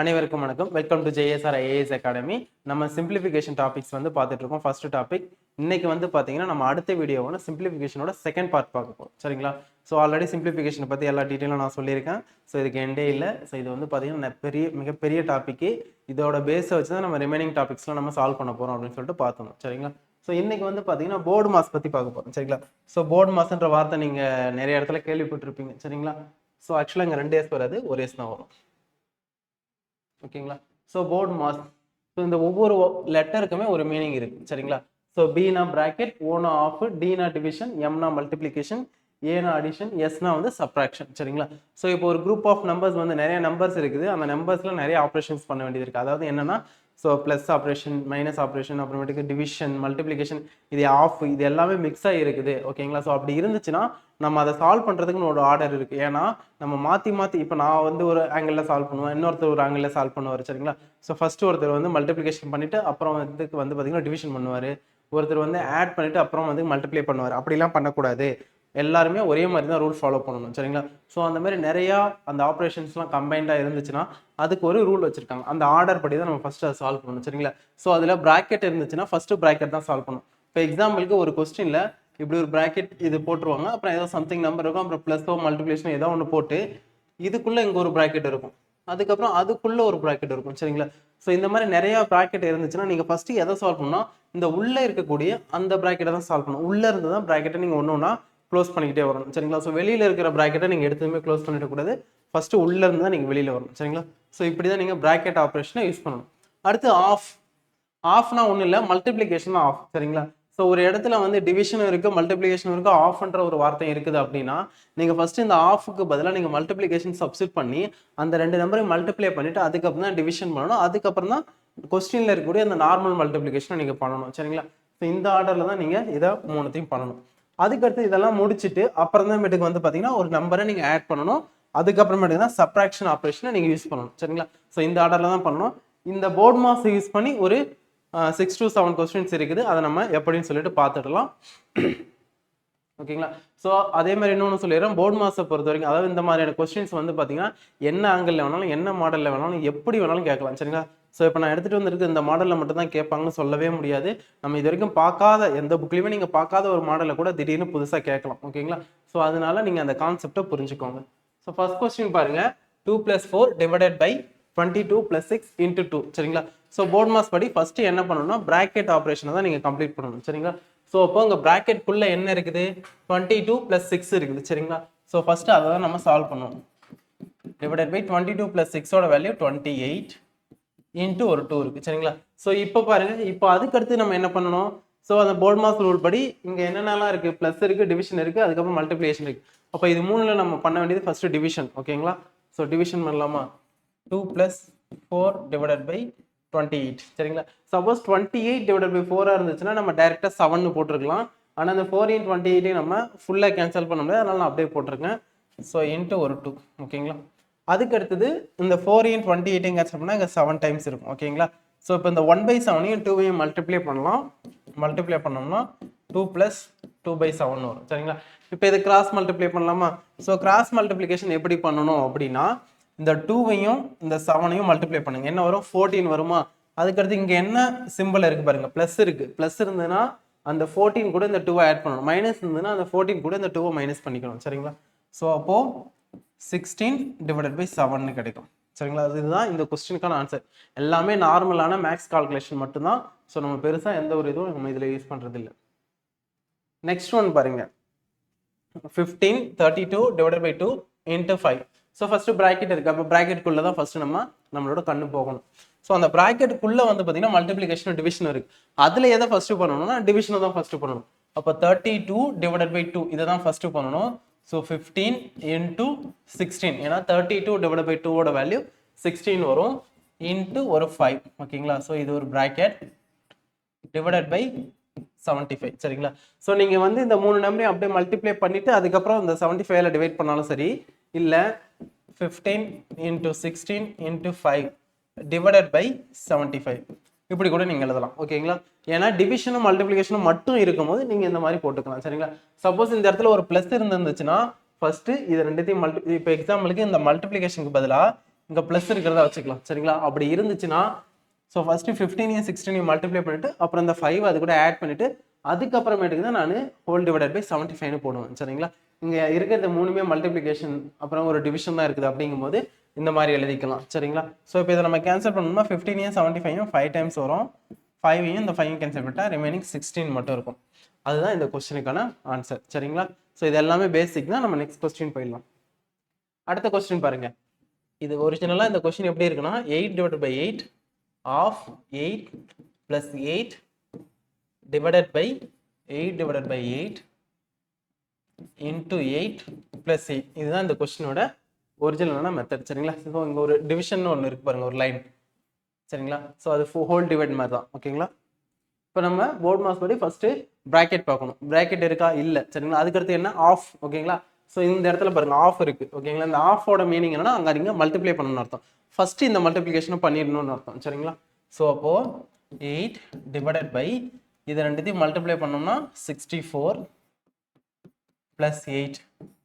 அனைவருக்கும் வணக்கம். Welcome to JSR IAS academy நம்ம சிம்பிளிஃபிகேஷன் டாபிக்ஸ் வந்து பார்த்துட்டு இருக்கோம். ஃபர்ஸ்ட் டாபிக் இன்னைக்கு வந்து பார்த்தீங்கன்னா நம்ம அடுத்த வீடியோவோட சிம்பிளிஃபிகேஷனோட செகண்ட் பார்ட் பார்க்க போகிறோம் சரிங்களா? ஸோ ஆல்ரெடி சிம்பிளிஃபிகேஷனை பற்றி எல்லா டீட்டெயிலும் நான் சொல்லியிருக்கேன். ஸோ இதுக்கு எண்டே இல்லை. ஸோ இது வந்து பார்த்தீங்கன்னா பெரிய மிகப்பெரிய டாப்பிக்கு இதோட பேஸை வச்சு தான் நம்ம ரிமைனிங் டாபிக்ஸ்லாம் நம்ம சால்வ் பண்ண போகிறோம் அப்படின்னு சொல்லிட்டு பார்த்தோம். சரிங்களா? ஸோ இன்றைக்கி வந்து பார்த்தீங்கன்னா போர்டு மாஸ் பற்றி பார்க்க போகிறோம் சரிங்களா? ஸோ போர்டு மாஸ்ன்ற வார்த்தை நீங்கள் நிறைய இடத்துல கேள்விப்பட்டிருப்பீங்க. சரிங்களா? ஸோ ஆக்சுவலாக இங்கே ரெண்டு எஸ் வராது. ஒரு எஸ் தான் வரும். ஓகேங்களா? ஸோ போர்டு மாஸ் ஸோ இந்த ஒவ்வொரு லெட்டருக்குமே ஒரு மீனிங் இருக்கு. சரிங்களா? ஸோ பினா பிராக்கெட் ஓனா ஆஃப் டினா டிவிஷன் எம்னா மல்டிப்ளிகேஷன் ஏனா அடிஷன் எஸ்னா வந்து சப்ராக்ஷன் சரிங்களா? ஸோ இப்போ ஒரு குரூப் ஆஃப் நம்பர்ஸ் வந்து நிறைய நம்பர்ஸ் இருக்குது. அந்த நம்பர்ஸில் நிறைய ஆப்ரேஷன்ஸ் பண்ண வேண்டியது இருக்குது அதாவது என்னன்னா so plus operation minus operation அப்புறமேட்டுக்கு டிவிஷன் மல்டிப்ளிகேஷன் இது ஆஃப் இது எல்லாமே மிக்ஸ் ஆகி இருக்குது. ஓகேங்களா? ஸோ அப்படி இருந்துச்சுன்னா நம்ம அதை சால்வ் பண்ணுறதுக்குன்னு ஒரு ஆர்டர் இருக்குது ஏன்னா நம்ம மாற்றி மாற்றி இப்போ நான் வந்து ஒரு ஆங்கிளில் சால்வ் பண்ணுவேன். இன்னொருத்தர் ஒரு ஆங்கிளில் சால்வ் பண்ணுவார். சரிங்களா? ஸோ ஃபர்ஸ்ட் ஒருத்தர் வந்து மல்டிப்ளிகேஷன் பண்ணிட்டு அப்புறம் இதுக்கு வந்து பார்த்திங்கன்னா டிவிஷன் பண்ணுவார். ஒருத்தர் வந்து ஆட் பண்ணிட்டு அப்புறம் வந்து மல்டிப்ளை பண்ணுவார். அப்படிலாம் பண்ணக்கூடாது. எல்லாருமே ஒரே மாதிரி தான் ரூல் ஃபாலோ பண்ணணும் சரிங்களா? ஸோ அந்த மாதிரி நிறையா அந்த ஆப்ரேஷன்ஸ்லாம் கம்பைண்டாக இருந்துச்சுன்னா அதுக்கு ஒரு ரூல் வச்சுருக்காங்க. அந்த ஆர்டர் படி தான் நம்ம ஃபஸ்ட்டு அதை சால்வ் பண்ணணும் சரிங்களா? ஸோ அதில் ப்ராக்கெட் இருந்துச்சுன்னா ஃபஸ்ட்டு ப்ராக்கெட் தான் சால்வ் பண்ணணும். இப்போ எக்ஸாம்பிளுக்கு ஒரு கொஸ்டினில் இப்படி ஒரு ப்ராக்கெட் இது போட்டுருவாங்க. அப்புறம் ஏதோ சம்திங் நம்பர் இருக்கும். அப்புறம் ப்ளஸோ மல்டிப்ளிகேஷன் ஏதோ ஒன்று போட்டு இதுக்குள்ளே இங்கே ஒரு ப்ராக்கெட் இருக்கும். அதுக்கப்புறம் அதுக்குள்ளே ஒரு ப்ராக்கெட் இருக்கும் சரிங்களா? ஸோ இந்த மாதிரி நிறையா ப்ராக்கெட் இருந்துச்சுன்னா நீங்கள் ஃபஸ்ட்டு எதை சால்வ் பண்ணால் இந்த உள்ளே இருக்கக்கூடிய அந்த ப்ராக்கெட்டை தான் சால்வ் பண்ணணும். உள்ளே இருந்து தான் ப்ராக்கெட்டை நீங்கள் ஒன்று ஒன்றா க்ளோஸ் பண்ணிக்கிட்டே வரணும். சரிங்களா? ஸோ வெளியில் இருக்கிற ப்ராக்கெட்டை நீங்கள் எடுத்துமே க்ளோஸ் பண்ணிடக்கூடாது. ஃபஸ்ட்டு உள்ளே இருந்து தான் நீங்கள் வெளியில் வரணும். சரிங்களா? ஸோ இப்படி தான் நீங்கள் ப்ராக்கெட் ஆப்ரேஷனை யூஸ் பண்ணணும். அடுத்து ஆஃப் ஆஃப்னா ஒன்றும் இல்லை மல்டிப்ளிகேஷன் ஆஃப் சரிங்களா? ஸோ ஒரு இடத்துல வந்து டிவிஷனும் இருக்குது மல்டிப்ளிகேஷன் இருக்குது ஆஃப்ன்ற ஒரு வார்த்தை இருக்குது அப்படின்னா நீங்கள் ஃபஸ்ட்டு இந்த ஆஃபுக்கு பதிலாக நீங்கள் மல்டிப்ளிகேஷன் சப்ஸ்டிட் பண்ணி அந்த ரெண்டு நம்பரையும் மல்டிப்ளை பண்ணிவிட்டு அதுக்கப்புறம் தான் டிவிஷன் பண்ணணும். அதுக்கப்புறம் தான் கொஸ்டினில் இருக்கக்கூடிய அந்த நார்மல் மல்டிப்ளிகேஷனை நீங்கள் பண்ணணும். சரிங்களா? ஸோ இந்த ஆர்டரில் தான் நீங்கள் இதை மூணுத்தையும் பண்ணணும். அதுக்கடுத்து இதெல்லாம் முடிச்சுட்டு அப்புறம் தான் வந்து பார்த்தீங்கன்னா ஒரு நம்பரை நீங்கள் ஆட் பண்ணணும். அதுக்கப்புறமேட்டுக்கு தான் சப்ராக்ஷன் ஆப்ரேஷனை நீங்கள் யூஸ் பண்ணணும். சரிங்களா? ஸோ இந்த ஆர்டரில் தான் பண்ணணும். இந்த போர்ட் மாஸ் யூஸ் பண்ணி ஒரு சிக்ஸ் டு செவன் கொஸ்டின்ஸ் இருக்குது. அதை நம்ம எப்படின்னு சொல்லிட்டு பார்த்துடலாம். ஓகேங்களா? ஸோ அதே மாதிரி இன்னொன்று சொல்லிடுறேன். போர்ட் மாஸை பொறுத்த வரைக்கும் அதாவது இந்த மாதிரியான கொஸ்டின்ஸ் வந்து பார்த்தீங்கன்னா என்ன ஆங்கிளில் வேணாலும் என்ன மாடலில் வேணாலும் எப்படி வேணாலும் கேட்கலாம். சரிங்களா? ஸோ இப்போ நான் எடுத்துகிட்டு வந்திருக்க இந்த மாடலில் மட்டும்தான் கேட்பாங்கன்னு சொல்லவே முடியாது. நம்ம இது வரைக்கும் பார்க்காத எந்த புக்லையுமே நீங்கள் பார்க்காத ஒரு மாடலில் கூட திடீர்னு புதுசாக கேட்கலாம். ஓகேங்களா ஸோ அதனால நீங்கள் அந்த கான்செப்டை புரிஞ்சுக்கோங்க. ஸோ ஃபஸ்ட் கொஸ்டின் பாருங்கள் two plus four divided by twenty two plus six into two சரிங்களா? ஸோ போர்ட் மாஸ் படி ஃபஸ்ட்டு என்ன பண்ணணும்னா ப்ராக்கெட் ஆப்ரேஷனை தான் நீங்கள் கம்ப்ளீட் பண்ணணும். சரிங்களா? ஸோ அப்போ உங்கள் ப்ராக்கெட்குள்ளே என்ன இருக்குது? டுவெண்ட்டி டூ ப்ளஸ் சிக்ஸ் இருக்குது. சரிங்களா? ஸோ ஃபஸ்ட்டு அதை தான் நம்ம சால்வ் பண்ணணும். Divided by twenty two plus சிக்ஸோட value twenty eight into ஒரு டூ இருக்குது சரிங்களா? ஸோ இப்போ பாருங்கள் இப்போ அதுக்கடுத்து நம்ம என்ன பண்ணணும்? ஸோ அந்த போர்ட் மாஸ் ரூல் படி இங்கே என்னென்னலாம் இருக்குது ப்ளஸ் இருக்குது டிவிஷன் இருக்குது அதுக்கப்புறம் மல்டிப்ளிகேஷன் இருக்குது அப்போ இது மூணில் நம்ம பண்ண வேண்டியது ஃபஸ்ட்டு டிவிஷன் ஓகேங்களா ஸோ டிவிஷன் பண்ணலாமா? Two plus four divided by twenty eight சரிங்களா? Suppose twenty eight divided by ஃபோராக இருந்துச்சுன்னா நம்ம டேரெக்டாக செவன் போட்டிருக்கலாம். ஆனால் அந்த ஃபோர் இன் டுவெண்ட்டி எயிட்டையும் நம்ம ஃபுல்லாக கேன்சல் பண்ண முடியாது. அதனால் நான் அப்படியே போட்டிருக்கேன். ஸோ இன்ட்டு ஒரு டூ ஓகேங்களா அதுக்கு அடுத்தது இந்த ஃபோர் இன் டுவெண்ட்டி எயிட்டையும் கேன்சல் இங்கே செவன் டைம்ஸ் இருக்கும் ஓகேங்களா ஸோ இப்போ இந்த ஒன் பை செவனையும் டூவையும் மல்டிப்ளை பண்ணலாம். மல்டிப்ளை பண்ணோம்னா two plus two by seven வரும் சரிங்களா? இப்போ இது கிராஸ் மல்டிப்ளை பண்ணலாமா? ஸோ கிராஸ் மல்டிப்ளிகேஷன் எப்படி பண்ணணும் அப்படின்னா இந்த டூவையும் இந்த செவனையும் மல்டிப்ளை பண்ணுங்க. என்ன வரும்? ஃபோர்டீன் வருமா? அதுக்கடுத்து இங்கே என்ன சிம்பிள் இருக்குது பாருங்கள் ப்ளஸ் இருக்குது ப்ளஸ் இருந்ததுன்னா அந்த ஃபோர்டீன் கூட இந்த டூவை ஆட் பண்ணணும். மைனஸ் இருந்ததுன்னா அந்த ஃபோர்டீன் கூட இந்த டூவை மைனஸ் பண்ணிக்கணும் சரிங்களா? ஸோ அப்போது சிக்ஸ்டீன் டிவைடட் பை செவன் கிடைக்கும். சரிங்களா? இதுதான் இந்த கொஸ்டினுக்கான ஆன்சர் எல்லாமே நார்மலான மேக்ஸ் கால்குலேஷன் மட்டும்தான். ஸோ நம்ம பெருசாக எந்த ஒரு இதுவும் நம்ம இதில் யூஸ் பண்ணுறது இல்லை நெக்ஸ்ட் ஒன் பாருங்க. Fifteen thirty two divided by two into five so first bracket இருக்குது அப்போ ப்ராக்கெட்டுக்குள்ளே தான் ஃபஸ்ட்டு நம்ம நம்மளோட கண்ணு போகணும். ஸோ அந்த ப்ராக்கெட்டுக்குள்ளே வந்து பார்த்தீங்கன்னா மல்டிப்ளிகேஷன் டிவிஷன் இருக்குது அதில் எதை ஃபஸ்ட்டு பண்ணணும்னா டிவிஷனை தான் ஃபஸ்ட்டு பண்ணணும். அப்போ thirty two divided by two இதை தான் ஃபஸ்ட்டு பண்ணணும். ஸோ ஃபிஃப்டீன் இன்ட்டு சிக்ஸ்டீன் ஏன்னா தேர்ட்டி டூ டிவைட் பை டூவோட வேல்யூ சிக்ஸ்டீன் வரும். இன்ட்டு ஒரு ஃபைவ் ஓகேங்களா ஸோ இது ஒரு bracket divided by seventy five சரிங்களா? ஸோ நீங்கள் வந்து இந்த மூணு நம்பரையும் அப்படியே மல்டிப்ளை பண்ணிவிட்டு அதுக்கப்புறம் இந்த செவன்ட்டி ஃபைவ்ல டிவைட் பண்ணாலும் சரி இல்லை fifteen into sixteen into five divided by seventy five இப்படி கூட நீங்கள் எழுதலாம். ஓகேங்களா? ஏன்னா டிவிஷனும் மல்டிப்ளிகேஷனும் மட்டும் இருக்கும்போது நீங்கள் இந்த மாதிரி போட்டுக்கலாம். சரிங்களா? சப்போஸ் இந்த இடத்துல ஒரு ப்ளஸ் இருந்துருந்துச்சுன்னா ஃபர்ஸ்ட் இது ரெண்டுத்தையும் மல்டி இப்போ எக்ஸாம்பிளுக்கு இந்த மல்டிப்ளிகேஷனுக்கு பதிலாக இங்கே ப்ளஸ் இருக்கிறதா வச்சுக்கலாம். சரிங்களா? அப்படி இருந்துச்சுன்னா ஸோ ஃபஸ்ட்டு ஃபிஃப்டீனையும் சிக்ஸ்டீனையும் மல்டிப்ளை பண்ணிட்டு அப்புறம் இந்த ஃபைவ் அது கூட ஆட் பண்ணிட்டு அதுக்கப்புறமேட்டுக்கு தான் நான் ஹோல் டிவைடட் பை செவன்ட்டி ஃபைவ்னு போடுவேன். சரிங்களா? இங்கே இருக்கிறது மூணுமே மல்டிப்ளிகேஷன் அப்புறம் ஒரு டிவிஷன் தான் இருக்குது அப்படிங்கும்போது இந்த மாதிரி எழுதிக்கலாம். சரிங்களா? ஸோ இப்போ இதை நம்ம கேன்சல் பண்ணணும்னா ஃபிஃப்டீனையும் செவன்ட்டி ஃபைவும் ஃபைவ் டைம்ஸ் வரும். ஃபைவையும் இந்த ஃபைவையும் கேன்சல் பண்ணிட்டா ரிமைனிங் சிக்ஸ்டீன் மட்டும் இருக்கும். அதுதான் இந்த கொஸ்டினுக்கான ஆன்சர் சரிங்களா? ஸோ இது எல்லாமே பேசிக் தான். நம்ம நெக்ஸ்ட் கொஸ்டின் போயிடலாம். அடுத்த கொஸ்டின் பாருங்கள் இது ஒரிஜினலாக இந்த கொஸ்டின் எப்படி இருக்குன்னா eight divide by eight of eight plus eight divided by eight divided by eight into eight plus eight இதுதான் இந்த கொஸ்டினோட ஒரிஜினல்னா மெத்தட் சரிங்களா? ஸோ இங்கே ஒரு டிவிஷன் ஒன்று இருக்கு பாருங்க ஒரு லைன் சரிங்களா? ஸோ அது ஹோல் டிவைட் மாதிரி தான் ஓகேங்களா இப்போ நம்ம போர்ட் மாஸ் படி ஃபஸ்ட்டு ப்ராக்கெட் பார்க்கணும். ப்ராக்கெட் இருக்கா? இல்லை. சரிங்களா? அதுக்கடுத்து என்ன? ஆஃப் ஓகேங்களா ஸோ இந்த இடத்துல பாருங்க ஆஃப் இருக்கு ஓகேங்களா இந்த ஆஃபோட மீனிங் என்னன்னா அங்கே நீங்க மல்டிப்ளை பண்ணணும்னு அர்த்தம். ஃபர்ஸ்ட் இந்த மல்டிப்ளிகேஷனை பண்ணிடணும்னு அர்த்தம் சரிங்களா? ஸோ அப்போ எயிட் டிவைடட் பை இது ரெண்டுத்தையும் மல்டிப்ளை பண்ணோம்னா sixty four plus eight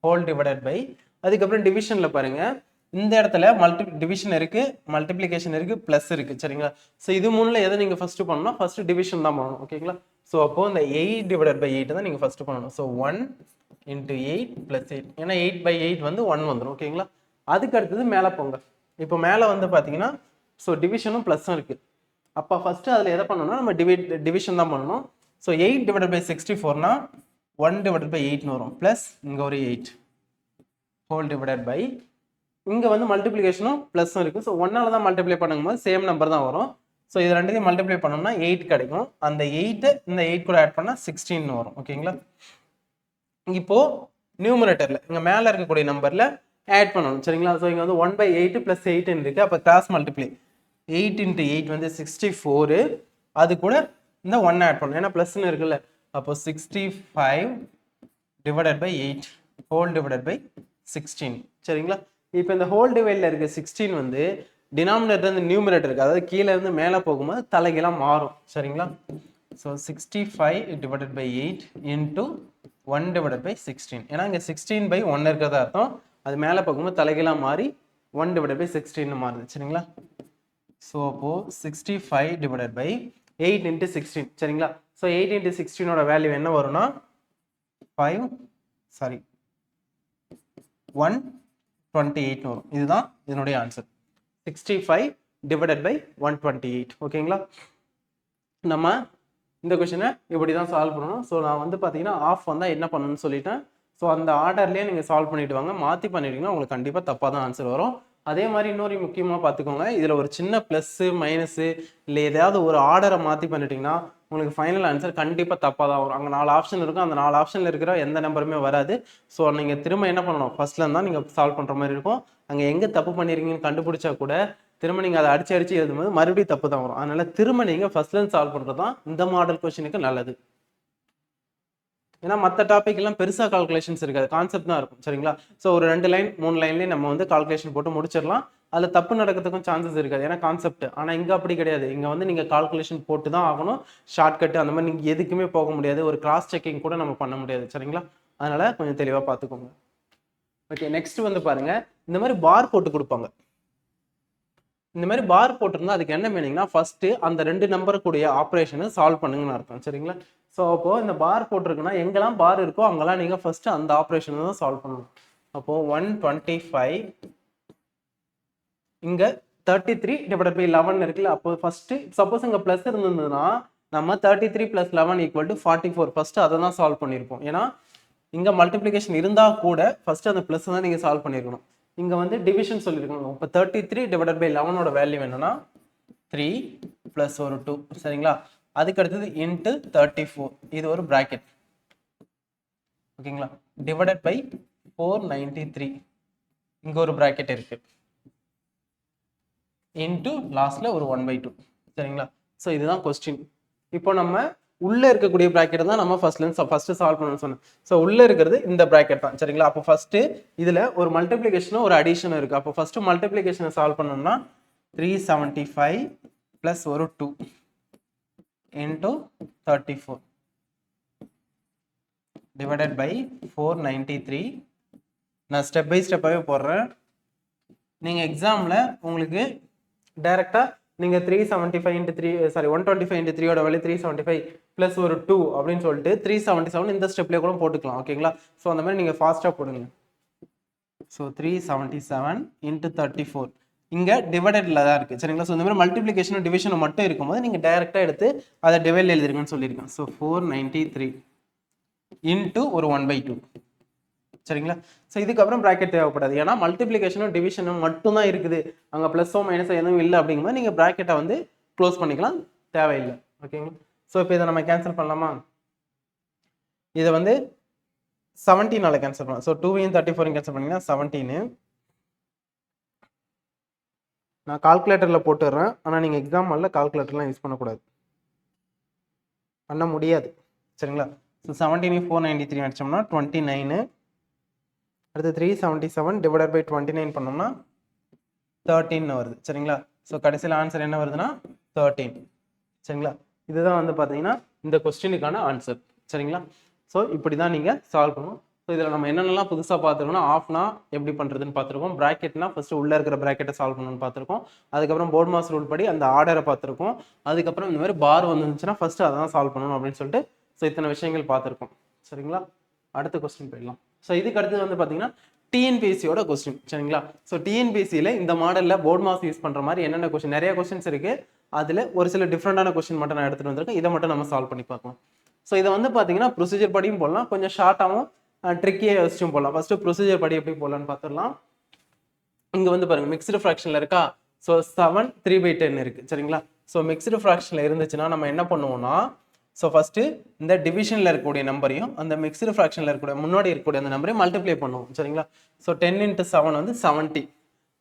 whole divided by அதுக்கப்புறம் டிவிஷனில் பாருங்கள் இந்த இடத்துல மல்டி டிவிஷன் இருக்குது மல்டிப்ளிகேஷன் இருக்குது ப்ளஸ் இருக்குது சரிங்களா? ஸோ இது மூணில் எதை நீங்கள் ஃபஸ்ட்டு பண்ணணும் ஃபஸ்ட்டு டிவிஷன் தான் பண்ணணும். ஓகேங்களா? ஸோ அப்போது இந்த எயிட் டிவைடட் பை எயிட் தான் நீங்கள் ஃபஸ்ட்டு பண்ணணும். So one into eight plus eight ஏன்னா எயிட் பை எயிட் வந்து ஒன் வந்துடும் ஓகேங்களா? அதுக்கு அடுத்தது மேலே போங்க. இப்போ மேலே வந்து பார்த்தீங்கன்னா ஸோ டிவிஷனும் ப்ளஸ்ஸும் இருக்குது அப்போ ஃபஸ்ட்டு அதில் எதை பண்ணணும்னா நம்ம டிவி டிவிஷன் தான் பண்ணணும். So eight divided by sixty ஃபோர்னா one divided by எயிட்னு வரும். ப்ளஸ் இங்கே ஒரு எயிட் ஹோல் டிவைடட் பை இங்கே வந்து மல்டிப்ளிகேஷனும் ப்ளஸும் இருக்குது ஸோ ஒன்றால் தான் மல்டிப்ளை பண்ணும்போது சேம் நம்பர் தான் வரும். ஸோ இது ரெண்டுத்தையும் மல்டிப்ளை பண்ணோம்னா எயிட் கிடைக்கும். அந்த எயிட்டு இந்த எயிட் கூட ஆட் பண்ணால் சிக்ஸ்டீன் வரும். ஓகேங்களா இப்போது நியூமரேட்டரில் இங்கே மேலே இருக்கக்கூடிய நம்பரில் ஆட் பண்ணணும். சரிங்களா? ஸோ இங்கே வந்து ஒன் பை எயிட் ப்ளஸ் எயிட்னு இருக்குது அப்போ cross multiply eight into eight வந்து சிக்ஸ்டி ஃபோரு அது கூட இந்த ஒன் ஆட் பண்ணணும். ஏன்னா ப்ளஸ்ன்னு இருக்குல்ல. அப்போ sixty five divided by eight whole divided by sixteen சரிங்களா? இப்போ இந்த ஹோல் டிவைடில் இருக்க சிக்ஸ்டீன் வந்து டினாமினேட்டர் வந்து நியூமினேட்டர் இருக்குது அதாவது கீழே இருந்து மேலே போகும்போது தலைகெல்லாம் மாறும். சரிங்களா? So sixty five divided by eight into one divided by sixteen ஏன்னா இங்கே சிக்ஸ்டீன் பை ஒன் இருக்கிறதா அர்த்தம். அது மேலே போகும்போது தலைகீழாக மாறி ஒன் டிவைடட் பை சிக்ஸ்டீன் மாறுது. சரிங்களா? ஸோ அப்போது sixty five divided by eight into sixteen சரிங்களா ஸோ எயிட் இன்ட்டு சிக்ஸ்டீனோட வேல்யூ என்ன வரும்னா ஃபைவ் சாரி ஒன் டுவெண்ட்டி எயிட்னு வரும். இதுதான் இதனுடைய answer sixty five divided by one twenty eight ஓகேங்களா நம்ம இந்த கொஷினை இப்படி தான் சால்வ் பண்ணணும். ஸோ நான் வந்து பார்த்தீங்கன்னா ஆஃப் வந்தால் என்ன பண்ணணும்னு சொல்லிட்டேன். ஸோ அந்த ஆர்டர்லேயே நீங்கள் சால்வ் பண்ணிவிட்டு வாங்க. மாற்றி பண்ணிட்டீங்கன்னா உங்களுக்கு கண்டிப்பாக தப்பாக தான் ஆன்சர் வரும். அதே மாதிரி இன்னொரு முக்கியமாக பார்த்துக்கோங்க இதில் ஒரு சின்ன ப்ளஸ்ஸு மைனஸு இல்லை ஏதாவது ஒரு ஆர்டரை மாற்றி பண்ணிட்டீங்கன்னா உங்களுக்கு ஃபைனல் ஆன்சர் கண்டிப்பாக தப்பாக தான் வரும். அங்கே நாலு ஆப்ஷன் இருக்கும் அந்த நாலு ஆப்ஷனில் இருக்கிற எந்த நம்பருமே வராது. ஸோ நீங்கள் திரும்ப என்ன பண்ணணும்? ஃபர்ஸ்ட்ல தான் நீங்கள் சால்வ் பண்ணுற மாதிரி இருக்கும். அங்கே எங்கே தப்பு பண்ணியிருக்கீங்கன்னு கண்டுபிடிச்சா கூட திரும்ப நீங்கள் அதை அடிச்சு அடிச்சு எழுதும்போது மறுபடியும் தப்பு தான் வரும். அதனால திரும்ப நீங்கள் ஃபஸ்ட்லேருந்து சால்வ் பண்ணுறது தான் இந்த மாடல் கொஷனுக்கு நல்லது. ஏன்னா மற்ற டாபிக் எல்லாம் பெருசாக கால்குலேஷன்ஸ் இருக்காது. கான்செப்ட் தான் இருக்கும். சரிங்களா? ஸோ ஒரு ரெண்டு லைன் மூணு லைன்லேயே நம்ம வந்து கால்குலேஷன் போட்டு முடிச்சிடலாம். அதில் தப்பு நடக்கிறதுக்கும் சான்சஸ் இருக்காது. ஏன்னா கான்செப்ட் ஆனால் இங்கே அப்படி கிடையாது. இங்கே வந்து நீங்கள் கால்குலேஷன் போட்டு தான் ஆகணும். ஷார்ட்கட் அந்த மாதிரி நீங்கள் எதுக்குமே போக முடியாது. ஒரு கிராஸ் செக்கிங் கூட நம்ம பண்ண முடியாது. சரிங்களா? அதனால் கொஞ்சம் தெளிவாக பார்த்துக்கோங்க. ஓகே நெக்ஸ்ட் வந்து பாருங்கள் இந்த மாதிரி பார் போட்டு கொடுப்பாங்க. இந்த மாதிரி பார் போட்டிருந்தா அதுக்கு என்ன மீனிங்னா ஃபஸ்ட்டு அந்த ரெண்டு நம்பருக்குடைய ஆப்ரேஷனை சால்வ் பண்ணுங்கன்னு அர்த்தம். சரிங்களா? ஸோ அப்போது இந்த பார் போட்டிருக்குன்னா எங்கெல்லாம் பார் இருக்கோ அங்கெல்லாம் நீங்கள் ஃபஸ்ட்டு அந்த ஆப்ரேஷனை தான் சால்வ் பண்ணணும். அப்போது ஒன் டுவெண்ட்டி ஃபைவ் இங்கே thirty three divide by eleven இருக்குல்ல அப்போ ஃபஸ்ட்டு சப்போஸ் இங்கே ப்ளஸ் இருந்ததுன்னா நம்ம thirty three plus eleven equal to forty four first அதை தான் சால்வ் பண்ணியிருப்போம். ஏன்னா இங்கே மல்டிப்ளிகேஷன் இருந்தால் கூட ஃபஸ்ட்டு அந்த ப்ளஸ் தான் நீங்கள் சால்வ் பண்ணியிருக்கணும். இங்கே வந்து டிவிஷன் சொல்லியிருக்கணும். இப்போ தேர்ட்டி த்ரீ டிவைடட் பை லெவனோட வேல்யூ என்னன்னா த்ரீ ப்ளஸ் ஒரு டூ சரிங்களா? அதுக்கு அடுத்தது இன்ட்டு தேர்ட்டி ஃபோர் இது ஒரு ப்ராக்கெட் ஓகேங்களா? Divided by four ninety three இங்கே ஒரு ப்ராக்கெட் இருக்குது இன்ட்டு லாஸ்ட்ல ஒரு ஒன் பை டூ சரிங்களா? ஸோ இதுதான் கொஸ்டின் இப்போ நம்ம உள்ள இருக்கக்கூடிய ப்ராக்கெட் தான் நம்ம ஃபர்ஸ்ட்ல ஃபர்ஸ்ட் சால்வ் பண்ணணும்னு சொன்னோம் ஸோ உள்ள இருக்கிறது இந்த ப்ராக்கெட் தான். சரிங்களா? அப்போ ஃபர்ஸ்ட் இதுல ஒரு மல்டிப்ளிகேஷனும் ஒரு அடிஷனும் இருக்கு. அப்போ ஃபர்ஸ்ட் மல்டிப்ளிகேஷனை சால்வ் பண்ணோம்னா த்ரீ செவன்ட்டி ஃபைவ் ப்ளஸ் ஒரு two into thirty four divided by four ninety three நான் ஸ்டெப் பை ஸ்டெப்பாகவே போடுறேன் நீங்கள் எக்ஸாமில் உங்களுக்கு டைரெக்டாக நீங்கள் three seventy five into three sorry one twenty five into த்ரீயோட வழி த்ரீ செவன்ட்டி ஃபைவ் ப்ளஸ் ஒரு டூ அப்படின்னு சொல்லிட்டு த்ரீ செவன்ட்டி செவன் இந்த ஸ்டெப்லேயே கூட போட்டுக்கலாம் ஓகேங்களா ஸோ அந்த மாதிரி நீங்கள் ஃபாஸ்ட்டாக போடுங்க. So three seventy seven into thirty four இங்கே டிவைடடில் தான் இருக்குது சரிங்களா? ஸோ இந்த மாதிரி மல்டிப்ளிகேஷனும் டிவிஷனும் மட்டும் இருக்கும்போது நீங்கள் டைரெக்டாக எடுத்து அதை டிவைட் எழுதிருங்கன்னு சொல்லியிருக்கேன். So four ninety three into ஒரு ஒன் பை டூ சரிங்களா? ஸோ இதுக்கப்புறம் ப்ராக்கெட் தேவைப்படாது. ஏன்னா மல்டிப்ளிகேஷனும் டிவிஷனும் மட்டும்தான் இருக்குது. அங்கே ப்ளஸ்ஸோ மைனஸோ எதுவும் இல்லை அப்படிங்கும்போது நீங்கள் ப்ராக்கெட்டை வந்து க்ளோஸ் பண்ணிக்கலாம். தேவையில்லை. ஓகேங்களா ஸோ இப்போ இதை நம்ம கேன்சல் பண்ணலாமா? இதை வந்து செவன்டீனால் கேன்சல் பண்ணலாம். ஸோ டூவையும் தேர்ட்டி ஃபோரையும் கேன்சல் பண்ணிங்கன்னா செவன்டீனு நான் கால்குலேட்டரில் போட்டுடுறேன். ஆனால் நீங்கள் எக்ஸாம் ஹாலில் கால்குலேட்டர்லாம் யூஸ் பண்ணக்கூடாது. பண்ண முடியாது. சரிங்களா? So seventeen four ninety three அடிச்சோம்னா twenty nine அடுத்து three seventy seven divided by twenty nine பண்ணோம்னா தேர்ட்டின்னு வருது. சரிங்களா? ஸோ கடைசியில் ஆன்சர் என்ன வருதுன்னா தேர்ட்டீன் சரிங்களா? இதுதான் வந்து பார்த்தீங்கன்னா இந்த கொஸ்டினுக்கான ஆன்சர் சரிங்களா? ஸோ இப்படி தான் நீங்கள் சால்வ் பண்ணணும். ஸோ இதில் நம்ம என்னென்னலாம் புதுசாக பார்த்துருக்கோம்னா ஆஃப்னா எப்படி பண்ணுறதுன்னு பார்த்துருக்கோம். ப்ராக்கெட்னா ஃபஸ்ட்டு உள்ளே இருக்கிற ப்ராக்கெட்டை சால்வ் பண்ணணும்னு பார்த்துருக்கோம். அதுக்கப்புறம் போர்ட் மாஸ் ரூல் படி அந்த ஆர்டரை பார்த்துருக்கோம். அதுக்கப்புறம் இந்த மாதிரி பார் வந்துருந்துச்சுன்னா ஃபஸ்ட்டு அதை தான் சால்வ் பண்ணணும் அப்படின்னு சொல்லிட்டு ஸோ இத்தனை விஷயங்கள் பார்த்துருக்கோம். சரிங்களா? அடுத்த கொஸ்டின் போயிடலாம். ஸோ இதுக்கு அடுத்தது வந்து பார்த்தீங்கன்னா டிஎன்பிஎஸ்சியோட கொஸ்டின் சரிங்களா? ஸோ டிஎன்பிஎஸ்சியில் இந்த மாடலில் போர்ட் மாஸ் யூஸ் பண்ணுற மாதிரி என்னென்ன கொஸ்டின் நிறைய கொஸ்டின்ஸ் இருக்குது அதில் ஒரு சில டிஃப்ரெண்டான கொஸ்டின் மட்டும் நான் எடுத்துகிட்டு வந்திருக்கேன். இதை மட்டும் நம்ம சால்வ் பண்ணி பார்க்கலாம். ஸோ இதை வந்து பார்த்தீங்கன்னா ப்ரொசீஜர் படியும் போடலாம். கொஞ்சம் ஷார்ட்டாகவும் ட்ரிக்கியாக யோசிச்சும் போடலாம். ஃபஸ்ட்டு ப்ரொசீஜர் படி எப்படி போடலான்னு பார்த்துடலாம் இங்கே வந்து பாருங்கள் மிக்ஸ்டு ஃப்ராக்ஷனில் இருக்கா? So seven three by ten இருக்குது சரிங்களா? ஸோ மிக்ஸ்டு ஃப்ராக்ஷனில் இருந்துச்சுன்னா நம்ம என்ன பண்ணுவோம்னா ஸோ ஃபஸ்ட்டு இந்த டிவிஷனில் இருக்கக்கூடிய நம்பரையும் அந்த மிக்சடு ஃப்ராக்ஷனில் இருக்கக்கூடிய முன்னாடி இருக்கக்கூடிய அந்த நம்பரையும் மல்டிப்ளை பண்ணுவோம் சரிங்களா? ஸோ டென் இன்ட்டு செவன் வந்து செவன்ட்டி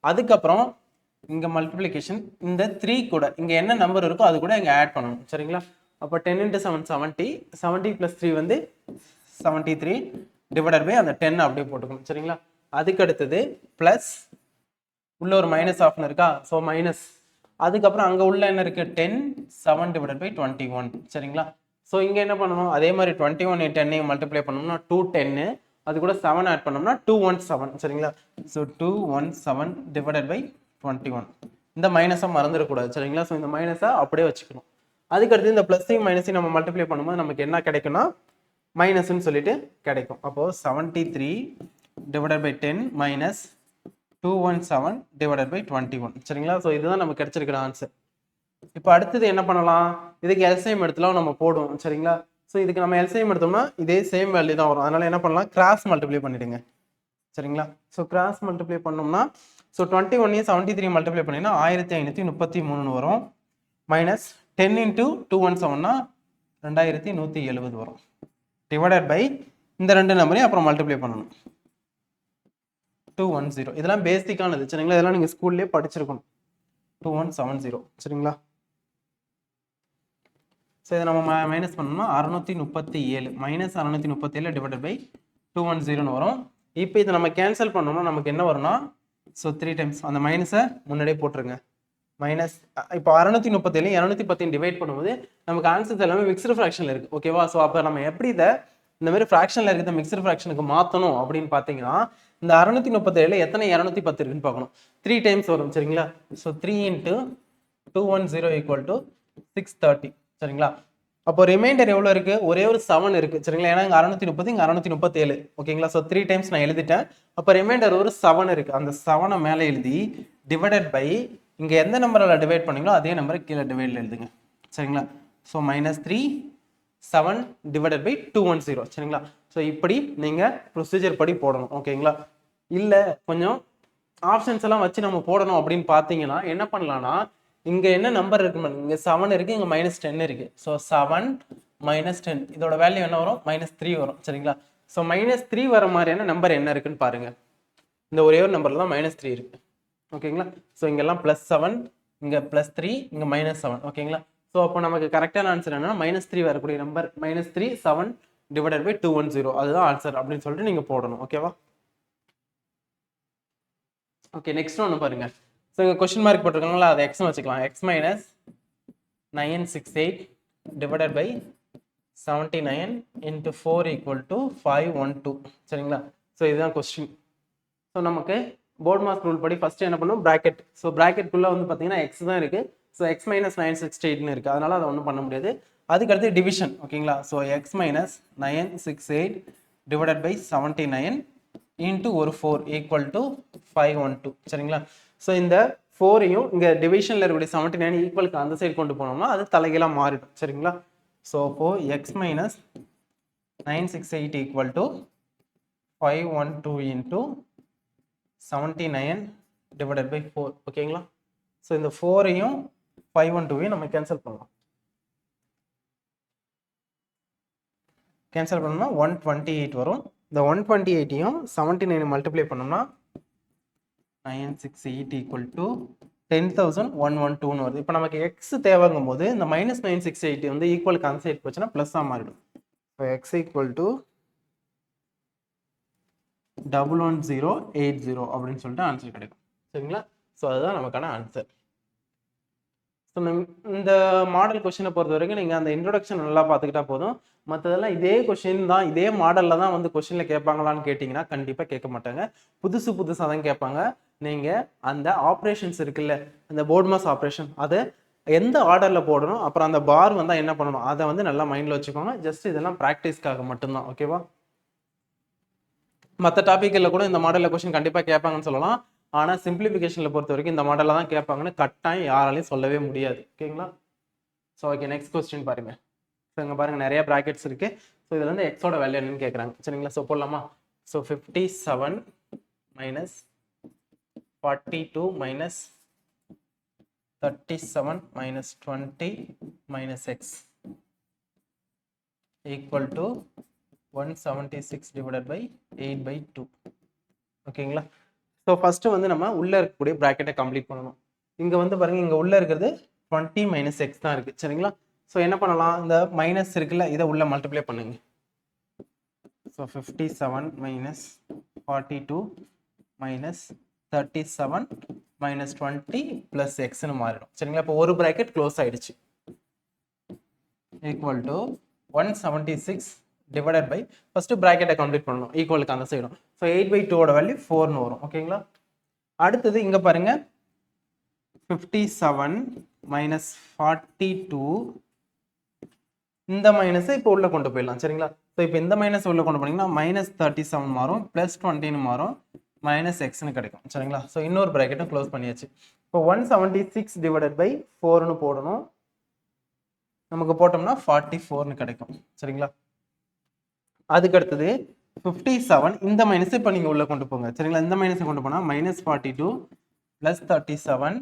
அதுக்கப்புறம் இங்கே மல்டிப்ளிகேஷன் இந்த த்ரீ கூட இங்கே என்ன நம்பர் இருக்கோ அது கூட இங்கே ஆட் பண்ணணும் சரிங்களா? அப்போ ten into seven seventy seventy plus three வந்து செவன்ட்டி த்ரீ டிவைடட் பை அந்த டென் அப்படியே போட்டுக்கணும் சரிங்களா? அதுக்கு அடுத்தது ப்ளஸ் உள்ள ஒரு மைனஸ் ஆஃப்னு இருக்கா? ஸோ மைனஸ் அதுக்கப்புறம் அங்கே உள்ள என்ன இருக்குது ten seven divided by twenty one சரிங்களா? ஸோ இங்கே என்ன பண்ணணும்? அதே மாதிரி டுவெண்ட்டி ஒன் டென்னையும் மல்டிப்ளை பண்ணோம்னா டூ டென்னு அது கூட செவன் ஆட் பண்ணோம்னா டூ ஒன் செவன் சரிங்களா? So two one seven divided by twenty one இந்த மைனஸை மறந்துடக்கூடாது சரிங்களா? ஸோ இந்த மைனஸை அப்படியே வச்சுக்கணும். அதுக்கடுத்து இந்த ப்ளஸ்ஸையும் மைனஸையும் நம்ம மல்டிப்ளை பண்ணும்போது நமக்கு என்ன கிடைக்கும்னா மைனஸ்ன்னு சொல்லிட்டு கிடைக்கும். அப்போது seventy three divided by ten minus two one seven divided by twenty one சரிங்களா? ஸோ இதுதான் நமக்கு கிடைச்சிருக்கிற ஆன்சர் இப்போ அடுத்தது என்ன பண்ணலாம்? இதுக்கு எல்சிஎம் எடுத்துலாம் நம்ம போடுவோம் சரிங்களா? ஸோ இதுக்கு நம்ம எல்சிஎம் எடுத்தோம்னா இதே சேம் வேல்யூ தான் வரும். அதனால என்ன பண்ணலாம்? கிராஸ் மல்டிப்ளை பண்ணிடுங்க சரிங்களா? ஸோ கிராஸ் மல்டிப்ளை பண்ணோம்னா ஸோ டுவெண்ட்டி ஒன்னையும் செவன்ட்டி த்ரீ மல்டிப்ளை பண்ணிங்கன்னா ஆயிரத்தி ஐநூற்றி முப்பத்தி மூணுன்னு வரும். Minus ten into two one செவன்னா ரெண்டாயிரத்தி நூற்றி எழுபது வரும். டிவைடட் பை இந்த ரெண்டு நம்பரையும் அப்புறம் மல்டிப்ளை பண்ணணும். டூ ஒன் ஜீரோ இதெல்லாம் பேசிக்கானது சரிங்களா? இதெல்லாம் நீங்கள் ஸ்கூல்லேயே படிச்சிருக்கணும். டூ ஒன் செவன் ஜீரோ சரிங்களா? ஸோ இதை நம்ம மைனஸ் பண்ணோம்னா அறநூற்றி முப்பத்தி ஏழு மைனஸ் அறநூற்றி முப்பத்தி ஏழு டிவைடட் பை டூ ஒன் ஜீரோன்னு வரும். இப்போ இதை நம்ம கேன்சல் பண்ணோம்னா நமக்கு என்ன வரும்னா ஸோ த்ரீ டைம்ஸ் அந்த மைனஸை முன்னாடியே போட்டுருங்க. மைனஸ் இப்போ அறுநூத்தி முப்பத்தேழு இரநூத்தி பத்தையும் டிவைட் பண்ணும்போது நமக்கு ஆன்சர்ஸ் எல்லாமே மிக்சடு ஃப்ராக்ஷனில் இருக்குது ஓகேவா ஸோ அப்போ நம்ம எப்படி இதை இந்த மாதிரி ஃப்ராக்ஷனில் இருக்கிற மிக்ஸ்டு ஃப்ராக்ஷனுக்கு மாற்றணும் அப்படின்னு பார்த்தீங்கன்னா இந்த அறுநூத்தி முப்பத்தேழு எத்தனை இரநூத்தி பத்து இருக்குன்னு பார்க்கணும். த்ரீ டைம்ஸ் வரும் சரிங்களா? So three into two one zero equal to six thirty சரிங்களா? அப்போ ரிமைண்டர் எவ்வளோ இருக்கு? ஒரே ஒரு செவன் இருக்கு. சரிங்களா? ஏன்னா இங்கே அறநூற்றி முப்பது இங்கே அறநூற்றி முப்பத்தேழு. ஓகேங்களா? ஸோ த்ரீ டைம்ஸ் நான் எழுதிட்டேன். அப்போ ரிமைண்டர் ஒரு செவன் இருக்கு. அந்த செவனை மேலே எழுதி டிவைடட் பை இங்கே எந்த நம்பரில் டிவைட் பண்ணீங்களோ அதே நம்பரை கீழே டிவைடில் எழுதுங்க. சரிங்களா? So minus three seven divided by two one zero சரிங்களா? ஸோ இப்படி நீங்கள் ப்ரொசீஜர் படி போடணும். ஓகேங்களா? இல்லை கொஞ்சம் ஆப்ஷன்ஸ் எல்லாம் வச்சு நம்ம போடணும் அப்படின்னு பார்த்தீங்கன்னா என்ன பண்ணலான்னா இங்கே என்ன நம்பர் இருக்கு இங்கே செவன் இருக்குது இங்கே மைனஸ் டென் இருக்குது ஸோ செவன் மைனஸ் டென் இதோட வேல்யூ என்ன வரும்? மைனஸ் த்ரீ வரும். சரிங்களா? ஸோ மைனஸ் த்ரீ வர மாதிரியான நம்பர் என்ன இருக்குன்னு பாருங்கள் இந்த ஒரே ஒரு நம்பரில் தான் மைனஸ் த்ரீ இருக்குது ஓகேங்களா? ஸோ இங்கெல்லாம் ப்ளஸ் செவன் இங்கே ப்ளஸ் த்ரீ இங்கே மைனஸ் செவன் ஓகேங்களா? ஸோ அப்போ நமக்கு கரெக்டான ஆன்சர் என்னன்னா மைனஸ் த்ரீ வரக்கூடிய number minus three seven divided by two one zero அதுதான் ஆன்சர் அப்படின்னு சொல்லிட்டு நீங்கள் போடணும். ஓகேவா ஓகே நெக்ஸ்ட் ஒன்று பாருங்கள் ஸோ இங்கே கொஸ்டின் மார்க் போட்டிருக்காங்களா அதை எக்ஸ்னு வச்சுக்கலாம். X minus nine six eight divided by seventy nine into four equal to five one two சரிங்களா? ஸோ இதுதான் கொஸ்டின் ஸோ நமக்கு போர்ட் மாஸ் ரூல் படி ஃபஸ்ட்டு என்ன பண்ணும்? ப்ராக்கெட் ஸோ ப்ராக்கெட்குள்ளே வந்து பார்த்தீங்கன்னா எக்ஸ் தான் இருக்குது so x minus nine sixty எயிட்னு இருக்குது அதனால் அதை ஒன்றும் பண்ண முடியாது. அதுக்கடுத்து டிவிஷன் ஓகேங்களா? So x minus nine six eight divided by seventy nine into ஒரு four equal to five one two சரிங்களா? ஸோ இந்த ஃபோரையும் இங்கே டிவிஷனில் இருக்கக்கூடிய செவன்ட்டி நைன் ஈக்குவலுக்கு அந்த சைடு கொண்டு போனோம்னா அது தலைகளாக மாறிடும். சரிங்களா? ஸோ அப்போது x minus nine six eight equal to five one two into seventy nine divided by four ஓகேங்களா ஸோ இந்த ஃபோரையும் ஃபைவ் ஒன் டூவையும் நம்ம கேன்சல் பண்ணலாம். கேன்சல் பண்ணோம்னா ஒன் டுவெண்ட்டி எயிட் வரும். இந்த ஒன் டுவெண்ட்டி எயிட்டையும் செவன்ட்டி நைன் மல்டிப்ளை பண்ணோம்னா nine six eight equal to ten thousand one one டூன்னு வருது. இப்போ நமக்கு எக்ஸ் தேவைங்கும் போது இந்த மைனஸ் நைன் சிக்ஸ் எயிட் வந்து ஈக்குவல் அந்த போச்சுன்னா ப்ளஸ்ஸாக மாறிடும். இப்போ x equal to double one zero eight zero அப்படின்னு சொல்லிட்டு ஆன்சர் கிடைக்கும். சரிங்களா? ஸோ அதுதான் நமக்கான ஆன்சர் ஸோ இந்த மாடல் கொஷினை பொறுத்த வரைக்கும் நீங்கள் அந்த இன்ட்ரொடக்ஷன் நல்லா பார்த்துக்கிட்டா போதும். மற்றதெல்லாம் இதே கொஷின் தான் இதே மாடலில் தான் வந்து கொஷினில் கேட்பாங்களான்னு கேட்டிங்கன்னா கண்டிப்பாக கேட்க மாட்டாங்க. புதுசு புதுசாக தான் கேட்பாங்க. நீங்கள் அந்த ஆப்ரேஷன்ஸ் இருக்குல்ல அந்த போர்ட்மாஸ் ஆப்ரேஷன் அதை எந்த ஆர்டரில் போடணும் அப்புறம் அந்த பார் வந்தால் என்ன பண்ணணும் அதை வந்து நல்லா மைண்டில் வச்சுக்கோங்க. ஜஸ்ட் இதெல்லாம் ப்ராக்டிஸ்க்காக மட்டும்தான் ஓகேவா மற்ற டாப்பிக்கில் கூட இந்த மாடலில் கொஸ்டின் கண்டிப்பாக கேட்பாங்கன்னு சொல்லலாம். ஆனால் சிம்பிளிஃபிகேஷனில் பொறுத்த வரைக்கும் இந்த மாடலில் தான் கேட்பாங்கன்னு கட்டாயம் யாராலையும் சொல்லவே முடியாது ஓகேங்களா ஸோ ஓகே நெக்ஸ்ட் கொஸ்டின் பாருங்க. ஸோ இங்கே பாருங்கள் நிறைய ப்ராக்கெட்ஸ் இருக்குது ஸோ இதில் வந்து எக்ஸோட வேல்யூ என்னன்னு கேட்குறாங்க சரிங்களா? ஸோ போடலாமா? So fifty seven minus forty two minus thirty seven minus twenty minus x equal to one seventy six divided by eight by two ஓகேங்களா ஸோ ஃபஸ்ட்டு வந்து நம்ம உள்ளே இருக்கக்கூடிய ப்ராக்கெட்டை கம்ப்ளீட் பண்ணணும். இங்கே வந்து பாருங்கள் இங்கே உள்ளே இருக்கிறது டுவெண்ட்டி மைனஸ் எக்ஸ் தான் இருக்குது சரிங்களா? ஸோ என்ன பண்ணலாம்? இந்த மைனஸ் இருக்குல்ல இதை உள்ளே மல்டிப்ளை பண்ணுங்க. So fifty seven minus forty two minus thirty seven minus twenty plus எக்ஸ்னு மாறிடும். சரிங்களா? இப்போ ஒரு ப்ராக்கெட் க்ளோஸ் ஆயிடுச்சு. Equal to one seventy six divided by first ப்ராக்கெட்டை complete பண்ணணும். ஈக்குவலுக்கு அந்த சைடும் ஸோ எயிட் பை டூவோட வேல்யூ ஃபோர்னு வரும். ஓகேங்களா அடுத்தது இங்கே பாருங்க. Fifty seven minus forty two இந்த மைனஸை இப்போ உள்ளே கொண்டு போயிடலாம். சரிங்களா? ஸோ இப்போ இந்த மைனஸ் உள்ளே கொண்டு போனீங்கன்னா மைனஸ் தேர்ட்டி செவன் மாறும் ப்ளஸ் டுவெண்ட்டின்னு மாறும். மைனஸ் எக்ஸ்னு கிடைக்கும். சரிங்களா? ஸோ இன்னொரு ப்ராக்கெட்டும் க்ளோஸ் பண்ணியாச்சு. இப்போ one seventy six divided by ஃபோர்னு போடணும். நமக்கு போட்டோம்னா ஃபார்ட்டி ஃபோர்னு கிடைக்கும். சரிங்களா? அதுக்கு அடுத்தது ஃபிஃப்டி செவன் இந்த மைனஸ் இப்போ நீங்கள் உள்ளே கொண்டு போங்க. சரிங்களா? இந்த மைனஸை கொண்டு போனால் minus forty two plus thirty seven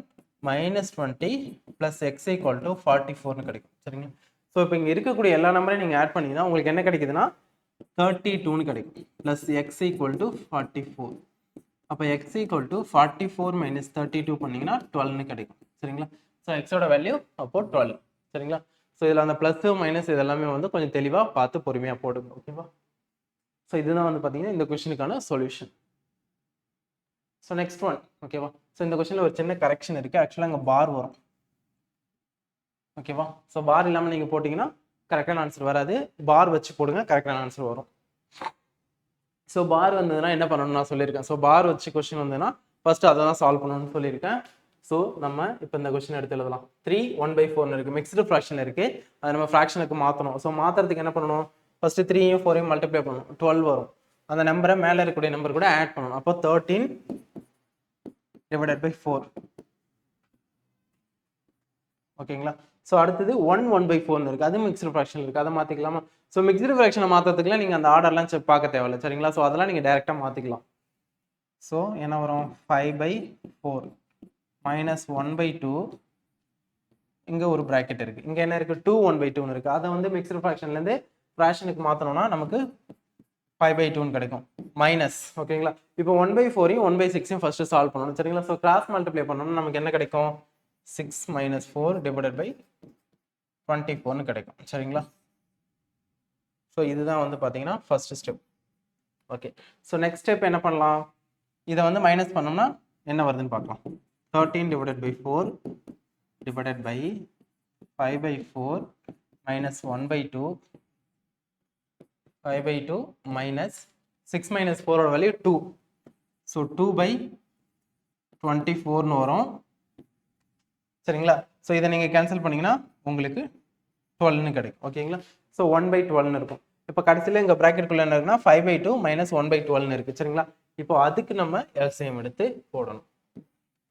minus twenty plus x equal to forty ஃபோர்னு கிடைக்கும். சரிங்களா? ஸோ இப்போ இங்கே இருக்கக்கூடிய எல்லா நம்பரையும் நீங்கள் ஆட் பண்ணிங்கன்னா உங்களுக்கு என்ன கிடைக்குதுன்னா தேர்ட்டி டூன்னு கிடைக்கும். Plus x equal to forty four அப்போ x equal to forty four minus thirty two பண்ணிங்கன்னா டுவெல்னு கிடைக்கும். சரிங்களா? ஸோ எக்ஸோட வேல்யூ அப்போ டுவெல் சரிங்களா? ஸோ இதில் அந்த ப்ளஸ் மைனஸ் இதெல்லாமே வந்து கொஞ்சம் தெளிவாக பார்த்து பொறுமையாக போடுங்க ஓகேவா ஸோ இதுதான் வந்து பார்த்தீங்கன்னா இந்த கொஷினுக்கான சொல்யூஷன் ஸோ நெக்ஸ்ட் ஒன் ஓகேவா ஸோ இந்த கொஷனில் ஒரு சின்ன கரெக்ஷன் இருக்குது ஆக்சுவலாக அங்கே பார் வரும். ஓகேவா ஸோ பார் இல்லாமல் நீங்கள் போட்டிங்கன்னா கரெக்டான ஆன்சர் வராது. பார் வச்சு போடுங்க கரெக்டான ஆன்சர் வரும். ஸோ பார் வந்ததுன்னா என்ன பண்ணணும்னு நான் சொல்லியிருக்கேன். ஸோ பார் வச்சு கொஷின் வந்ததுன்னா ஃபர்ஸ்ட் அதை தான் சால்வ் பண்ணணும்னு சொல்லியிருக்கேன். ஸோ நம்ம இப்போ இந்த கொஸ்டின் எடுத்து எழுதலாம். த்ரீ ஒன் பை ஃபோர்னு இருக்குது மிக்ஸ்டு ஃப்ராக்ஷன் இருக்குது அதை நம்ம ஃப்ராக்ஷனுக்கு மாற்றணும் ஸோ மாற்றுறதுக்கு என்ன பண்ணணும்? ஃபஸ்ட்டு த்ரீயும் ஃபோரையும் மல்டிப்ளை பண்ணணும். டுவெல் வரும். அந்த நம்பரை மேலே இருக்கக்கூடிய நம்பர் கூட ஆட் பண்ணணும். அப்போ தேர்ட்டீன் டிவைடட் பை ஃபோர் ஓகேங்களா ஸோ அடுத்தது ஒன் ஒன் பை ஃபோர்னு இருக்குது அது மிக்ஸ்டு ஃப்ராக்ஷன் இருக்குது அதை மாற்றிக்கலாமா ஸோ மிக்ஸ்டு ஃப்ராக்ஷனை மாற்றுறதுக்குலாம் நீங்கள் அந்த ஆர்டர்லாம் செக் பார்க்க தேவையில்ல. சரிங்களா? ஸோ அதெல்லாம் நீங்கள் டேரெக்டாக மாற்றிக்கலாம் ஸோ என்ன வரும்? Five by four minus one by two இங்கே ஒரு ப்ராக்கெட் இருக்குது இங்கே என்ன இருக்குது டூ ஒன் பை டூன்னு இருக்குது அதை வந்து மிக்ஸ்டு ஃப்ராக்ஷன்லேருந்து ஃப்ராக்ஷனுக்கு மாற்றணும்னா நமக்கு ஃபைவ் பை டூன்னு கிடைக்கும். மைனஸ் ஓகேங்களா இப்போ ஒன் பை ஃபோரையும் ஒன் பை சிக்ஸையும் ஃபஸ்ட்டு சால்வ் பண்ணணும். சரிங்களா? ஸோ கிராஸ் மல்டிப்ளை பண்ணணும்னா நமக்கு என்ன கிடைக்கும்? Six minus four divided by twenty ஃபோர்னு கிடைக்கும். சரிங்களா? ஸோ இதுதான் வந்து பார்த்தீங்கன்னா first step okay so next step என்ன பண்ணலாம்? இதை வந்து மைனஸ் பண்ணோம்னா என்ன வருதுன்னு பார்க்கலாம். Thirteen divided by four divided by five by four minus one by two five by two minus six minus ஃபோரோட value two so two by twenty ஃபோர்னு வரும். சரிங்களா? ஸோ இதை நீங்கள் கேன்சல் பண்ணிங்கன்னா உங்களுக்கு டுவெல்னு கிடைக்கும். ஓகேங்களா ஸோ ஒன் பை டுவெல்னு இருக்கும். இப்போ கடைசியில் எங்கள் ப்ராக்கெட்டுக்குள்ள என்ன இருக்குன்னா five by two minus one by டுவெல்னு இருக்குது சரிங்களா? இப்போ அதுக்கு நம்ம எல்சிஎம் எடுத்து போடணும்.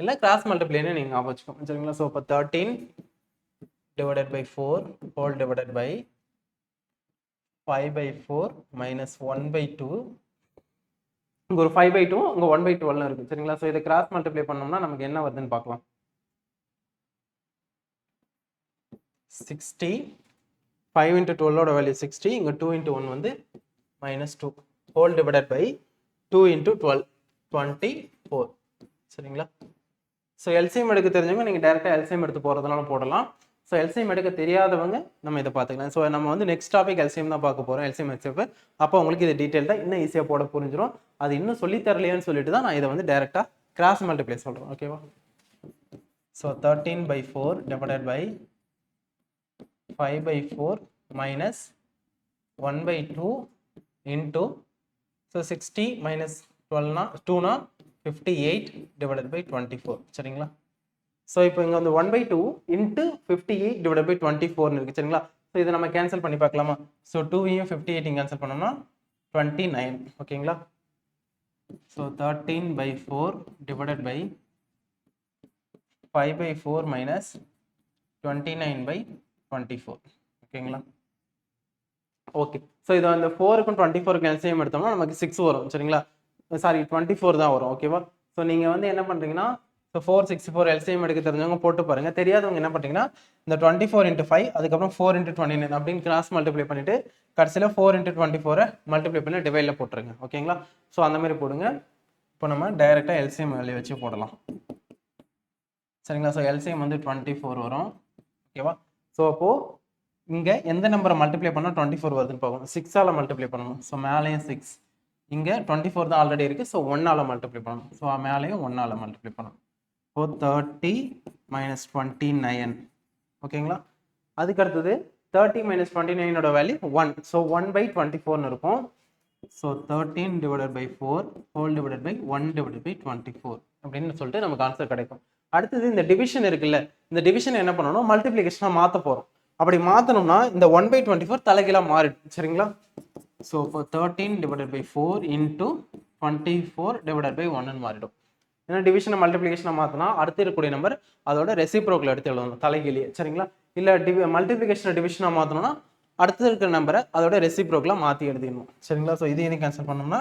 இல்லை கிராஸ் மல்டிப்ளைன்னு நீங்கள் ஞாபகம் வச்சுக்கோங்க. சரிங்களா? ஸோ இப்போ thirteen divided by four whole divided by five by four minus one by two இங்கே ஒரு ஃபைவ் பை டூ இங்கே ஒன் பை டுவெல்னு இருக்குது சரிங்களா? ஸோ இதை கிராஸ் மல்டிப்ளை பண்ணோம்னா நமக்கு என்ன வருதுன்னு பார்க்கலாம். சிக்ஸ்டி ஃபைவ் இன்ட்டு டுவெல்லோட வேல்யூ சிக்ஸ்டி இங்கே டூ இன்ட்டு ஒன் வந்து minus two whole divided by two into twelve twenty four சரிங்களா ஸோ எல்சிஎம் எடுக்க தெரிஞ்சவங்க நீங்கள் டேரெக்டாக எல்சிஎம் எடுத்து போகிறதுனால போடலாம். ஸோ எல்சிஎம் எடுக்க தெரியாதவங்க நம்ம இதை பார்த்துக்கலாம். ஸோ நம்ம வந்து நெக்ஸ்ட் டாபிக் எல்சிஎம் தான் பார்க்க போகிறோம் எல்சிஎம் எக்ஸ்எஃப் அப்போ உங்களுக்கு இது டீட்டெயில்டாக இன்னும் ஈஸியாக போட புரிஞ்சிடும் அது இன்னும் சொல்லி தரலையேன்னு சொல்லிட்டு தான் நான் இதை வந்து டேரெக்டாக கிராஸ் மல்டிப்ளை சொல்கிறேன் ஓகேவா so thirteen by four divided by five by four minus one by two into so sixty minus டுவெல்னா டூனா fifty eight divided by twenty four சரிங்களா? ஸோ இப்போ இங்கே வந்து one by two into fifty eight divide by twenty ஃபோர்னு இருக்குது சரிங்களா? So இதை நம்ம கேன்சல் பண்ணி பார்க்கலாமா? ஸோ டூவையும் ஃபிஃப்டி எயிட்டையும் கேன்சல் பண்ணோம்னா டுவெண்ட்டி நைன் ஓகேங்களா? So thirteen by four divided by five by four minus twenty nine by twenty four ஓகேங்களா ஓகே. ஸோ இதை அந்த ஃபோருக்கும் டுவெண்ட்டி ஃபோருக்கு எல்சிஎம் எடுத்தோம்னா நமக்கு சிக்ஸ் வரும் சரிங்களா? சாரி டுவெண்ட்டி ஃபோர் தான் வரும் ஓகேவா ஸோ நீங்கள் வந்து என்ன பண்ணுறீங்கன்னா so four sixty four LCM எடுக்க தெரிஞ்சவங்க போட்டு பாருங்க. தெரியாதவங்க என்ன பண்ணுறீங்கன்னா இந்த டுவெண்ட்டி ஃபோர் இன்ட்டு ஃபைவ் அதுக்கப்புறம் ஃபோர் இன்ட்டு டுவெண்ட்டி நைன் அப்படின்னு கிராஸ் மல்டிப்ளை பண்ணிட்டு கடைசியில் ஃபோர் இன்ட்டு டுவெண்ட்டி ஃபோரை மல்டிப்ளை பண்ணி டிவைடில் போட்டுருங்க ஓகேங்களா? ஸோ அந்த மாதிரி போடுங்க. இப்போ நம்ம டைரெக்டாக எல்சிஎம் வேல்யூ வச்சு போடலாம். சரிங்களா? ஸோ எல்சிஎம் வந்து டுவெண்ட்டி ஃபோர் வரும் ஓகேவா ஸோ அப்போது இங்கே எந்த நம்பரை மல்டிப்ளை பண்ணால் டுவெண்ட்டி ஃபோர் வருதுன்னு பார்க்கணும். சிக்ஸால் மல்டிப்ளை பண்ணணும். ஸோ மேலேயும் சிக்ஸ் இங்கே டுவெண்ட்டி ஃபோர் தான் ஆல்ரெடி இருக்குது ஸோ ஒன்னால் மல்டிப்ளை பண்ணணும். ஸோ மேலேயும் ஒன்னால் மல்டிப்ளை பண்ணணும். So thirty minus twenty nine ஓகேங்களா? அதுக்கு அடுத்தது thirty minus twenty நைனோட value one so one by twenty ஃபோர்னு இருக்கும். So thirteen divided by four whole divided by one divided by twenty four அப்படின்னு சொல்லிட்டு நமக்கு ஆன்சர் கிடைக்கும். அடுத்தது இந்த டிவிஷன் இருக்குல்ல இந்த டிவிஷன் என்ன பண்ணணும் மல்டிப்ளிகேஷனாக மாற்ற போகிறோம் அப்படி மாற்றணும்னா இந்த ஒன் பை டுவெண்ட்டி ஃபோர் தலைகீழாக மாறிடும் சரிங்களா? ஸோ இப்போ thirteen divided by four into twenty four divided by ஒன்னு மாறிடும். ஏன்னா டிவிஷனை மல்டிப்ளிகேஷனை மாற்றினா அடுத்து இருக்கக்கூடிய நம்பர் அதோட ரெசிப்ரோக்கில் எடுத்து எழுதணும் தலைகீழியே சரிங்களா? இல்லை டிவி மல்டிப்ளிகேஷனை டிவிஷனாக மாற்றணும்னா அடுத்து இருக்கிற நம்பரை அதோட ரெசிப்ரோக்கில் மாற்றி எழுதிடணும் சரிங்களா? ஸோ இது எதையும் கேன்சல் பண்ணோம்னா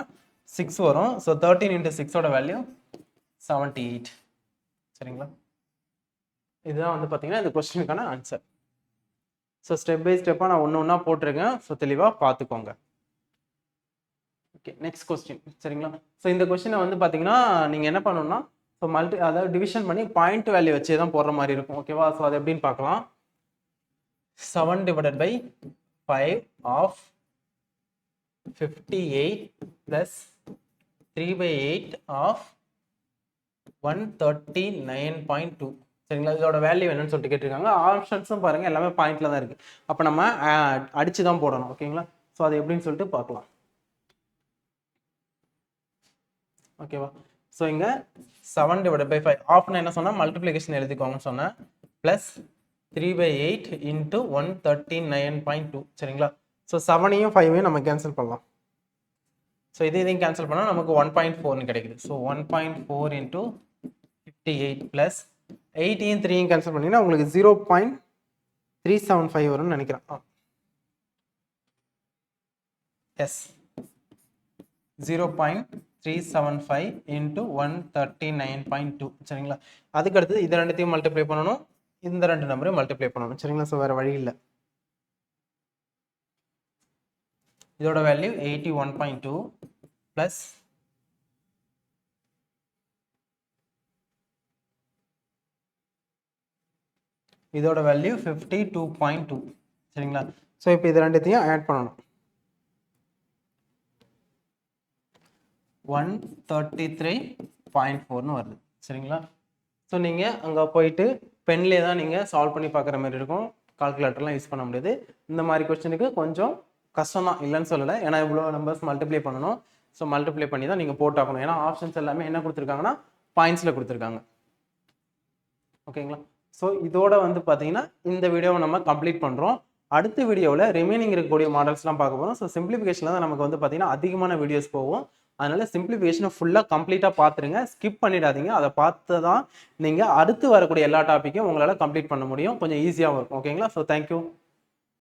சிக்ஸ் வரும். ஸோ தேர்ட்டீன் இன்ட்டு சிக்ஸோட வேல்யூ செவன்ட்டி எயிட் சரிங்களா? இதுதான் வந்து பார்த்தீங்கன்னா இந்த கொஸ்டினுக்கான ஆன்சர் ஸோ ஸ்டெப் பை ஸ்டெப்பாக நான் ஒன்று ஒன்றா போட்டிருக்கேன். ஸோ தெளிவாக பார்த்துக்கோங்க ஓகே நெக்ஸ்ட் கொஸ்டின் சரிங்களா? ஸோ இந்த கொஸ்டினை வந்து பார்த்தீங்கன்னா நீங்கள் என்ன பண்ணணும்னா ஸோ மல்டி அதாவது டிவிஷன் பண்ணி பாயிண்ட் வேல்யூ வச்சு தான் போடுற மாதிரி இருக்கும். ஓகேவா ஸோ அது எப்படின்னு பார்க்கலாம் seven divided by five of fifty eight plus three by eight of one thirty nine point two சரிங்களா? இதோட வேல்யூ என்னன்னு சொல்லிட்டு கேட்டிருக்காங்க. ஆப்ஷன்ஸும் பாருங்கள் எல்லாமே பாயிண்டில் தான் இருக்குது அப்போ நம்ம அடித்து தான் போடணும். ஓகேங்களா ஸோ அது எப்படின்னு சொல்லிட்டு பார்க்கலாம். ஓகேவா ஸோ இங்கே seven divide by five of நான் என்ன சொன்னால் மல்டிப்ளிகேஷன் எழுதிக்கோங்கன்னு சொன்னேன். Plus three by eight into one thirty nine point two சரிங்களா? ஸோ செவனையும் ஃபைவையும் நம்ம கேன்சல் பண்ணலாம். ஸோ இது இதையும் கேன்சல் பண்ணால் நமக்கு ஒன் பாயிண்ட் ஃபோர்னு கிடைக்குது. So one point four into fifty eight plus எயிட்டியும் த்ரீயும் கேன்சல் பண்ணிங்கன்னா உங்களுக்கு zero point three seven five வரும்னு நினைக்கிறேன். ஆ. Yes zero point three seven five into one thirty nine point two சரிங்களா? அதுக்கு அடுத்தது இது ரெண்டுத்தையும் மல்டிப்ளை பண்ணணும். இந்த ரெண்டு நம்பரையும் மல்டிப்ளை பண்ணணும். சரிங்களா? ஸோ வேறு வழி இல்லை. இதோட value eighty one point two plus இதோட value fifty two point two சரிங்களா? ஸோ இப்போ இது ரெண்டுத்தையும் ஆட் பண்ணணும். ஒன் தேர்ட்டி த்ரீ பாயிண்ட் ஃபோர்னு வருது. சரிங்களா? ஸோ நீங்கள் அங்கே போயிட்டு பென்லேயே தான் நீங்கள் சால்வ் பண்ணி பார்க்குற மாதிரி இருக்கும். கால்குலேட்டர்லாம் யூஸ் பண்ண முடியாது. இந்த மாதிரி கொஸ்டினுக்கு கொஞ்சம் கஷ்டம் தான் இல்லைன்னு சொல்லலை. ஏன்னா இவ்வளோ நம்பர்ஸ் மல்டிப்ளை பண்ணணும். ஸோ மல்டிப்ளை பண்ணி தான் நீங்கள் போட்டாக்கணும் ஏன்னா ஆப்ஷன்ஸ் எல்லாமே என்ன கொடுத்துருக்காங்கன்னா பாயிண்ட்ஸில் கொடுத்துருக்காங்க. ஓகேங்களா? ஸோ இதோட வந்து பார்த்தீங்கன்னா இந்த வீடியோவை நம்ம கம்ப்ளீட் பண்ணுறோம் அடுத்த வீடியோவில் ரிமைனிங் இருக்கக்கூடிய மாடல்ஸ்லாம் பார்க்க போகிறோம் ஸோ சிம்பிளிஃபிகேஷனில் தான் நமக்கு வந்து பார்த்தீங்கன்னா அதிகமான வீடியோஸ் போகும். அதனால சிம்பிளிஃபிகேஷனை ஃபுல்லாக கம்ப்ளீட்டாக பார்த்துருங்க ஸ்கிப் பண்ணிடாதீங்க. அதை பார்த்து தான் நீங்கள் அடுத்து வரக்கூடிய எல்லா டாப்பிக்கும் உங்களால் கம்ப்ளீட் பண்ண முடியும். கொஞ்சம் ஈஸியாகவும் இருக்கும். ஓகேங்களா ஸோ தேங்க்யூ